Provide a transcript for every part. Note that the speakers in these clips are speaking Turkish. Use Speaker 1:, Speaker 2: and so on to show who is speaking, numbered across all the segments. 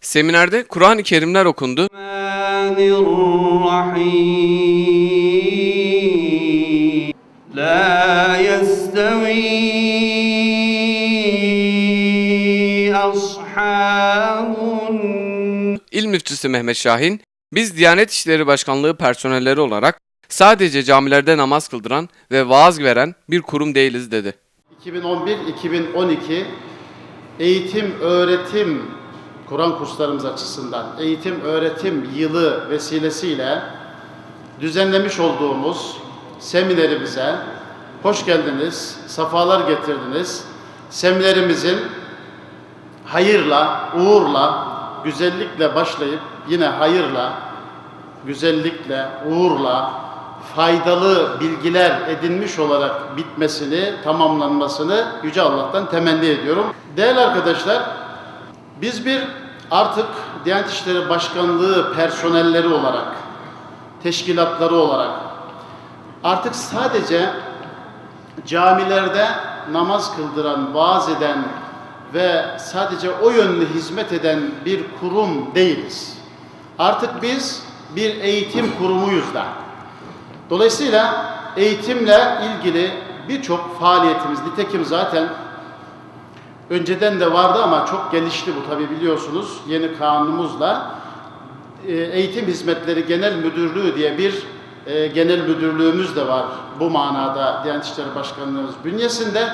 Speaker 1: Seminerde Kur'an-ı Kerimler okundu.
Speaker 2: La yestevi
Speaker 1: İl müftüsü Mehmet Şahin, biz Diyanet İşleri Başkanlığı personelleri olarak sadece camilerde namaz kıldıran ve vaaz veren bir kurum değiliz dedi.
Speaker 3: 2011-2012 eğitim, öğretim Kur'an kurslarımız açısından eğitim öğretim yılı vesilesiyle düzenlemiş olduğumuz seminerimize hoş geldiniz, safalar getirdiniz. Seminerimizin hayırla, uğurla, güzellikle başlayıp yine hayırla, güzellikle, uğurla, faydalı bilgiler edinmiş olarak bitmesini, tamamlanmasını Yüce Allah'tan temenni ediyorum. Değerli arkadaşlar, biz bir artık Diyanet İşleri Başkanlığı personelleri olarak, teşkilatları olarak artık sadece camilerde namaz kıldıran, vaaz eden ve sadece o yönlü hizmet eden bir kurum değiliz. Artık biz bir eğitim kurumuyuz da. Dolayısıyla eğitimle ilgili birçok faaliyetimiz, nitekim zaten önceden de vardı ama çok gelişti bu tabi biliyorsunuz yeni kanunumuzla e, Eğitim Hizmetleri Genel Müdürlüğü diye bir e, genel müdürlüğümüz de var bu manada Diyanet İşleri Başkanlığımız bünyesinde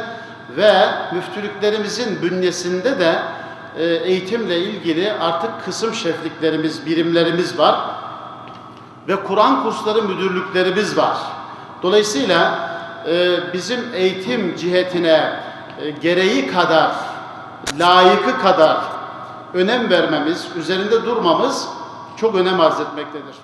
Speaker 3: ve müftülüklerimizin bünyesinde de e, eğitimle ilgili artık kısım şefliklerimiz, birimlerimiz var ve Kur'an kursları müdürlüklerimiz var. Dolayısıyla bizim eğitim cihetine gereği kadar, layıkı kadar önem vermemiz, üzerinde durmamız çok önem arz etmektedir.